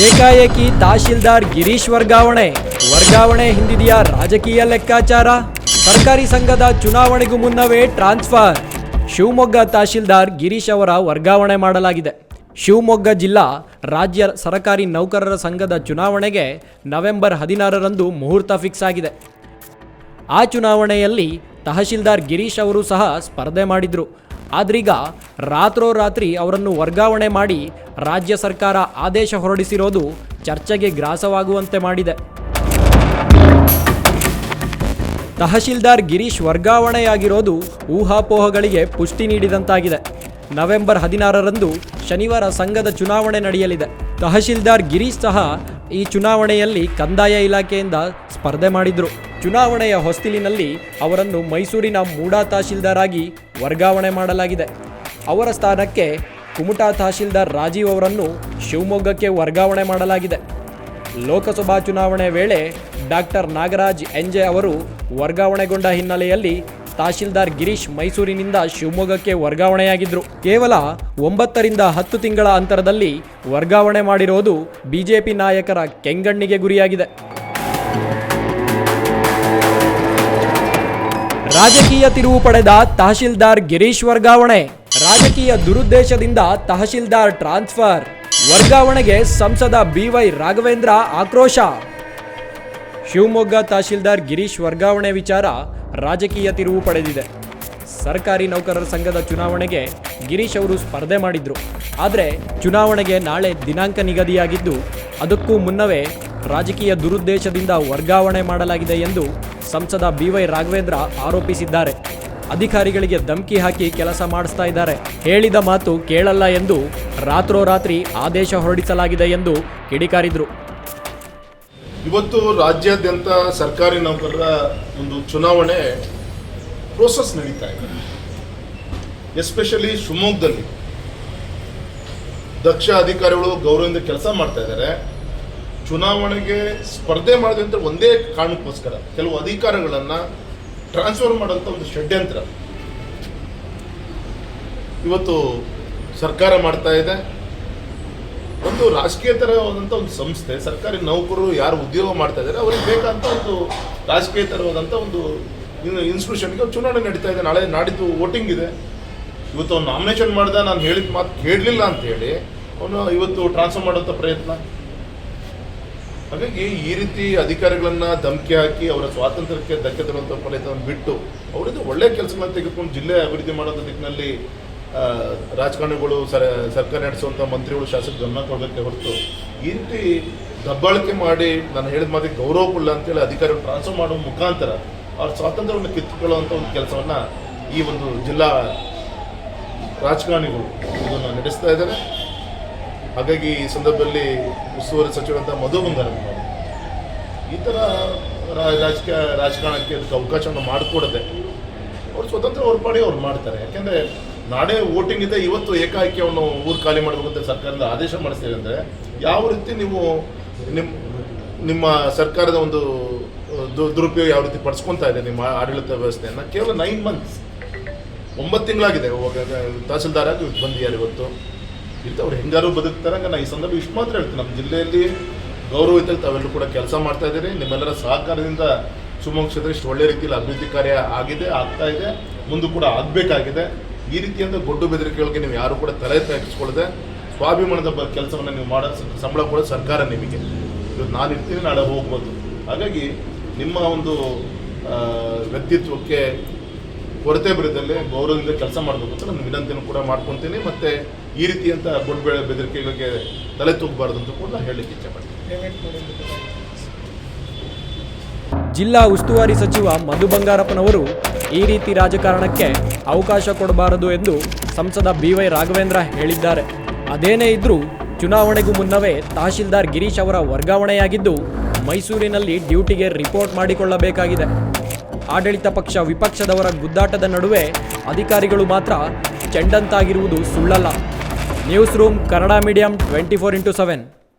ಏಕಾಏಕಿ ತಹಶೀಲ್ದಾರ್ ಗಿರೀಶ್ ವರ್ಗಾವಣೆ. ವರ್ಗಾವಣೆ ಹಿಂದಿದೆಯಾ ರಾಜಕೀಯ ಲೆಕ್ಕಾಚಾರ? ಸರ್ಕಾರಿ ಸಂಘದ ಚುನಾವಣೆಗೂ ಮುನ್ನವೇ ಟ್ರಾನ್ಸ್ಫರ್. ಶಿವಮೊಗ್ಗ ತಹಶೀಲ್ದಾರ್ ಗಿರೀಶ್ ಅವರ ವರ್ಗಾವಣೆ ಮಾಡಲಾಗಿದೆ. ಶಿವಮೊಗ್ಗ ಜಿಲ್ಲಾ ರಾಜ್ಯ ಸರಕಾರಿ ನೌಕರರ ಸಂಘದ ಚುನಾವಣೆಗೆ ನವೆಂಬರ್ ಹದಿನಾರರಂದು ಮುಹೂರ್ತ ಫಿಕ್ಸ್ ಆಗಿದೆ. ಆ ಚುನಾವಣೆಯಲ್ಲಿ ತಹಶೀಲ್ದಾರ್ ಗಿರೀಶ್ ಅವರು ಸಹ ಸ್ಪರ್ಧೆ ಮಾಡಿದ್ರು. ಆದ್ರೀಗ ರಾತ್ರೋರಾತ್ರಿ ಅವರನ್ನು ವರ್ಗಾವಣೆ ಮಾಡಿ ರಾಜ್ಯ ಸರ್ಕಾರ ಆದೇಶ ಹೊರಡಿಸಿರೋದು ಚರ್ಚೆಗೆ ಗ್ರಾಸವಾಗುವಂತೆ ಮಾಡಿದೆ. ತಹಶೀಲ್ದಾರ್ ಗಿರೀಶ್ ವರ್ಗಾವಣೆಯಾಗಿರೋದು ಊಹಾಪೋಹಗಳಿಗೆ ಪುಷ್ಟಿ ನೀಡಿದಂತಾಗಿದೆ. ನವೆಂಬರ್ ಹದಿನಾರರಂದು ಶನಿವಾರ ಸಂಘದ ಚುನಾವಣೆ ನಡೆಯಲಿದೆ. ತಹಶೀಲ್ದಾರ್ ಗಿರೀಶ್ ಸಹ ಈ ಚುನಾವಣೆಯಲ್ಲಿ ಕಂದಾಯ ಇಲಾಖೆಯಿಂದ ಸ್ಪರ್ಧೆ ಮಾಡಿದ್ರು. ಚುನಾವಣೆಯ ಹೊಸ್ತಿಲಿನಲ್ಲಿ ಅವರನ್ನು ಮೈಸೂರಿನ ಮೂಡಾ ತಹಶೀಲ್ದಾರ್ ಆಗಿ ವರ್ಗಾವಣೆ ಮಾಡಲಾಗಿದೆ. ಅವರ ಸ್ಥಾನಕ್ಕೆ ಕುಮಟಾ ತಹಶೀಲ್ದಾರ್ ರಾಜೀವ್ ಅವರನ್ನು ಶಿವಮೊಗ್ಗಕ್ಕೆ ವರ್ಗಾವಣೆ ಮಾಡಲಾಗಿದೆ. ಲೋಕಸಭಾ ಚುನಾವಣೆ ವೇಳೆ ಡಾಕ್ಟರ್ ನಾಗರಾಜ್ ಎಂಜೆ ಅವರು ವರ್ಗಾವಣೆಗೊಂಡ ಹಿನ್ನೆಲೆಯಲ್ಲಿ ತಹಶೀಲ್ದಾರ್ ಗಿರೀಶ್ ಮೈಸೂರಿನಿಂದ ಶಿವಮೊಗ್ಗಕ್ಕೆ ವರ್ಗಾವಣೆಯಾಗಿದ್ದರು ಕೇವಲ ಒಂಬತ್ತರಿಂದ ಹತ್ತು ತಿಂಗಳ ಅಂತರದಲ್ಲಿ ವರ್ಗಾವಣೆ ಮಾಡಿರೋದು ಬಿಜೆಪಿ ನಾಯಕರ ಕೆಂಗಣ್ಣಿಗೆ ಗುರಿಯಾಗಿದೆ. ರಾಜಕೀಯ ತಿರುವು ಪಡೆದ ತಹಶೀಲ್ದಾರ್ ಗಿರೀಶ್ ವರ್ಗಾವಣೆ, ರಾಜಕೀಯ ದುರುದ್ದೇಶದಿಂದ ತಹಶೀಲ್ದಾರ್ ಟ್ರಾನ್ಸ್ಫರ್, ವರ್ಗಾವಣೆಗೆ ಸಂಸದ ಬಿವೈ ರಾಘವೇಂದ್ರ ಆಕ್ರೋಶ. ಶಿವಮೊಗ್ಗ ತಹಶೀಲ್ದಾರ್ ಗಿರೀಶ್ ವರ್ಗಾವಣೆ ವಿಚಾರ ರಾಜಕೀಯ ತಿರುವು ಪಡೆದಿದೆ. ಸರ್ಕಾರಿ ನೌಕರರ ಸಂಘದ ಚುನಾವಣೆಗೆ ಗಿರೀಶ್ ಅವರು ಸ್ಪರ್ಧೆ ಮಾಡಿದ್ರು. ಆದರೆ ಚುನಾವಣೆಗೆ ನಾಳೆ ದಿನಾಂಕ ನಿಗದಿಯಾಗಿದ್ದು, ಅದಕ್ಕೂ ಮುನ್ನವೇ ರಾಜಕೀಯ ದುರುದ್ದೇಶದಿಂದ ವರ್ಗಾವಣೆ ಮಾಡಲಾಗಿದೆ ಎಂದು ಸಂಸದ ಬಿವೈ ರಾಘವೇಂದ್ರ ಆರೋಪಿಸಿದ್ದಾರೆ. ಅಧಿಕಾರಿಗಳಿಗೆ ಧಮಕಿ ಹಾಕಿ ಕೆಲಸ ಮಾಡಿಸ್ತಾ ಇದ್ದಾರೆ. ಹೇಳಿದ ಮಾತು ಕೇಳಲ್ಲ ಎಂದು ರಾತ್ರೋರಾತ್ರಿ ಆದೇಶ ಹೊರಡಿಸಲಾಗಿದೆ ಎಂದು ಕಿಡಿಕಾರಿದ್ರು. ಇವತ್ತು ರಾಜ್ಯಾದ್ಯಂತ ಸರ್ಕಾರಿ ನೌಕರರ ಒಂದು ಚುನಾವಣೆ ಪ್ರೋಸೆಸ್ ನಡೀತಾ ಇದೆ. ಎಸ್ಪೆಷಲಿ ಶಿವಮೊಗ್ಗದಲ್ಲಿ ದಕ್ಷ ಅಧಿಕಾರಿಗಳು ಗೌರವದಿಂದ ಕೆಲಸ ಮಾಡ್ತಾ ಇದ್ದಾರೆ. ಚುನಾವಣೆಗೆ ಸ್ಪರ್ಧೆ ಮಾಡಿದಂತ ಒಂದೇ ಕಾರಣಕ್ಕೋಸ್ಕರ ಕೆಲವು ಅಧಿಕಾರಗಳನ್ನು ಟ್ರಾನ್ಸ್ಫರ್ ಮಾಡೋಂಥ ಒಂದು ಷಡ್ಯಂತ್ರ. ಇವತ್ತು ಸರ್ಕಾರ ಮಾಡ್ತಾ ಇದೆ. ಒಂದು ರಾಜಕೀಯತರವಾದಂಥ ಒಂದು ಸಂಸ್ಥೆ, ಸರ್ಕಾರಿ ನೌಕರರು ಯಾರು ಉದ್ಯೋಗ ಮಾಡ್ತಾ ಇದ್ದಾರೆ, ಅವ್ರಿಗೆ ಬೇಕಾದಂಥ ಒಂದು ರಾಜಕೀಯತರವಾದಂಥ ಒಂದು ಇನ್ಸ್ಟಿಟ್ಯೂಷನ್ಗೆ ಚುನಾವಣೆ ನಡೀತಾ ಇದೆ. ನಾಳೆ ನಾಡಿದ್ದು ವೋಟಿಂಗ್ ಇದೆ. ಇವತ್ತು ಅವ್ನು ನಾಮಿನೇಷನ್ ಮಾಡಿದ, ನಾನು ಹೇಳಿದ ಮಾತು ಕೇಳಲಿಲ್ಲ ಅಂತ ಹೇಳಿ, ಅವನು ಇವತ್ತು ಟ್ರಾನ್ಸ್ಫರ್ ಮಾಡುವಂಥ ಪ್ರಯತ್ನ. ಹಾಗಾಗಿ ಈ ರೀತಿ ಅಧಿಕಾರಿಗಳನ್ನ ಧಮಕಿ ಹಾಕಿ ಅವರ ಸ್ವಾತಂತ್ರ್ಯಕ್ಕೆ ಧಕ್ಕೆ ತರುವಂಥ ಫಲಿತವನ್ನು ಬಿಟ್ಟು ಅವರಿಂದ ಒಳ್ಳೆಯ ಕೆಲಸಗಳನ್ನ ತೆಗೆದುಕೊಂಡು ಜಿಲ್ಲೆ ಅಭಿವೃದ್ಧಿ ಮಾಡುವಂತ ದಿಕ್ಕಿನಲ್ಲಿ ರಾಜಕಾರಣಿಗಳು ಸರ, ಸರ್ಕಾರ ನಡೆಸುವಂಥ ಮಂತ್ರಿಗಳು ಶಾಸಕ ಗಮನ ಕೊಡಬೇಕೆ ಹೊರತು ಈ ರೀತಿ ದಬ್ಬಾಳಿಕೆ ಮಾಡಿ ನಾನು ಹೇಳಿದ ಮಾತಿಗೆ ಗೌರವ ಕೊಡಲ್ಲ ಅಂತೇಳಿ ಅಧಿಕಾರಿಗಳು ಟ್ರಾನ್ಸ್ಫರ್ ಮಾಡೋ ಮುಖಾಂತರ ಅವ್ರ ಸ್ವಾತಂತ್ರ್ಯವನ್ನು ಕಿತ್ತುಕೊಳ್ಳುವಂಥ ಒಂದು ಕೆಲಸವನ್ನು ಈ ಒಂದು ಜಿಲ್ಲಾ ರಾಜಕಾರಣಿಗಳು ಇದನ್ನು ನಡೆಸ್ತಾ ಇದ್ದಾರೆ. ಹಾಗಾಗಿ ಈ ಸಂದರ್ಭದಲ್ಲಿ ಉಸ್ತುವಾರಿ ಸಚಿವರಂತ ಮಧು ಬಂಗಾರಪ್ಪ ಈ ಥರ ರಾಜಕೀಯ, ರಾಜಕಾರಣಕ್ಕೆ ಅದಕ್ಕೆ ಅವಕಾಶವನ್ನು ಮಾಡಿಕೊಡದೆ ಅವ್ರು ಸ್ವತಂತ್ರ ಹೊರಪಾಡಿ ಅವ್ರು ಮಾಡ್ತಾರೆ. ಯಾಕೆಂದರೆ ನಾಳೆ ವೋಟಿಂಗ್ ಇದೆ, ಇವತ್ತು ಏಕಾಏಕಿ ಅವನು ಊರು ಖಾಲಿ ಮಾಡಬೇಕಂತ ಸರ್ಕಾರದಿಂದ ಆದೇಶ ಮಾಡಿಸ್ತೀರಿ ಅಂದರೆ ಯಾವ ರೀತಿ ನೀವು ನಿಮ್ಮ ನಿಮ್ಮ ಸರ್ಕಾರದ ಒಂದು ದುರುಪಯೋಗ ಯಾವ ರೀತಿ ಪಡಿಸ್ಕೊತಾ ಇದೆ ನಿಮ್ಮ ಆಡಳಿತ ವ್ಯವಸ್ಥೆಯನ್ನು ಕೇವಲ ನೈನ್ ಮಂತ್ಸ್ ಒಂಬತ್ತು ತಿಂಗಳಾಗಿದೆ. ತಹಸೀಲ್ದಾರ್ ಆಗಿ ಬಂದಿದ್ದಾರೆ ಇವತ್ತು. ಇರ್ತ ಅವ್ರು ಹೆಂಗಾರು ಬದುಕ್ತಾರೆ ಹಂಗೆ ನಾ ಈ ಸಂದರ್ಭ ಇಷ್ಟು ಮಾತ್ರ ಹೇಳ್ತೀನಿ. ನಮ್ಮ ಜಿಲ್ಲೆಯಲ್ಲಿ ಗೌರವಿತ ತಾವೆಲ್ಲರೂ ಕೂಡ ಕೆಲಸ ಮಾಡ್ತಾ ಇದ್ದೀರಿ. ನಿಮ್ಮೆಲ್ಲರ ಸಹಕಾರದಿಂದ ಶಿವಮೊಗ್ಗ ಕ್ಷೇತ್ರ ಇಷ್ಟು ಒಳ್ಳೆ ರೀತಿಯಲ್ಲಿ ಅಭಿವೃದ್ಧಿ ಕಾರ್ಯ ಆಗಿದೆ, ಆಗ್ತಾ ಇದೆ, ಮುಂದೆ ಕೂಡ ಆಗಬೇಕಾಗಿದೆ. ಈ ರೀತಿಯಿಂದ ಗೊಡ್ಡು ಬೆದರಿಕೆಗಳಿಗೆ ನೀವು ಯಾರು ಕೂಡ ತಲೆ ತಗ್ಗಿಸ್ಕೊಳ್ಳದೆ ಸ್ವಾಭಿಮಾನದ ಬ ಕೆಲಸವನ್ನು ನೀವು ಮಾಡೋ ಸಂಬಳ ಕೂಡ ಸರ್ಕಾರ ನಿಮಗೆ. ಇವತ್ತು ನಾನು ಇರ್ತೀನಿ ನಾಳೆ ಹೋಗ್ಬೋದು. ಹಾಗಾಗಿ ನಿಮ್ಮ ಒಂದು ವ್ಯಕ್ತಿತ್ವಕ್ಕೆ ಕೊರತೆ ಬರದಲ್ಲಿ ಗೌರವದಿಂದ ಕೆಲಸ ಮಾಡಬೇಕು ಅಂತ ನಾನು ವಿನಂತಿಯನ್ನು ಕೂಡ ಮಾಡ್ಕೊತೀನಿ. ಮತ್ತೆ ಈ ರೀತಿಯಂತ ಬೊಡ್ಬೆ ಬೆದರಿಕೆಗಳಿಗೆ ತಲೆ ತೂಗಬಾರ್ದು ಅಂತ ಕೂಡ ನಾನು ಹೇಳಲಿಕ್ಕೆ ಇಚ್ಛೆ ಪಡ್ತೀನಿ ಜಿಲ್ಲಾ ಉಸ್ತುವಾರಿ ಸಚಿವ ಮಧು ಬಂಗಾರಪ್ಪನವರು ಈ ರೀತಿ ರಾಜಕಾರಣಕ್ಕೆ ಅವಕಾಶ ಕೊಡಬಾರದು ಎಂದು ಸಂಸದ ಬಿವೈ ರಾಘವೇಂದ್ರ ಹೇಳಿದ್ದಾರೆ. ಅದೇನೇ ಇದ್ರೂ ಚುನಾವಣೆಗೂ ಮುನ್ನವೇ ತಹಶೀಲ್ದಾರ್ ಗಿರೀಶ್ ಅವರ ವರ್ಗಾವಣೆಯಾಗಿದ್ದು ಮೈಸೂರಿನಲ್ಲಿ ಡ್ಯೂಟಿಗೆ ರಿಪೋರ್ಟ್ ಮಾಡಿಕೊಳ್ಳಬೇಕಾಗಿದೆ. ಆಡಳಿತ ಪಕ್ಷ ವಿಪಕ್ಷದವರ ಗುದ್ದಾಟದ ನಡುವೆ ಅಧಿಕಾರಿಗಳು ಮಾತ್ರ ಚೆಂಡಂತಾಗಿರುವುದು ಸುಳ್ಳಲ್ಲ. News room Kannada medium twenty four into seven.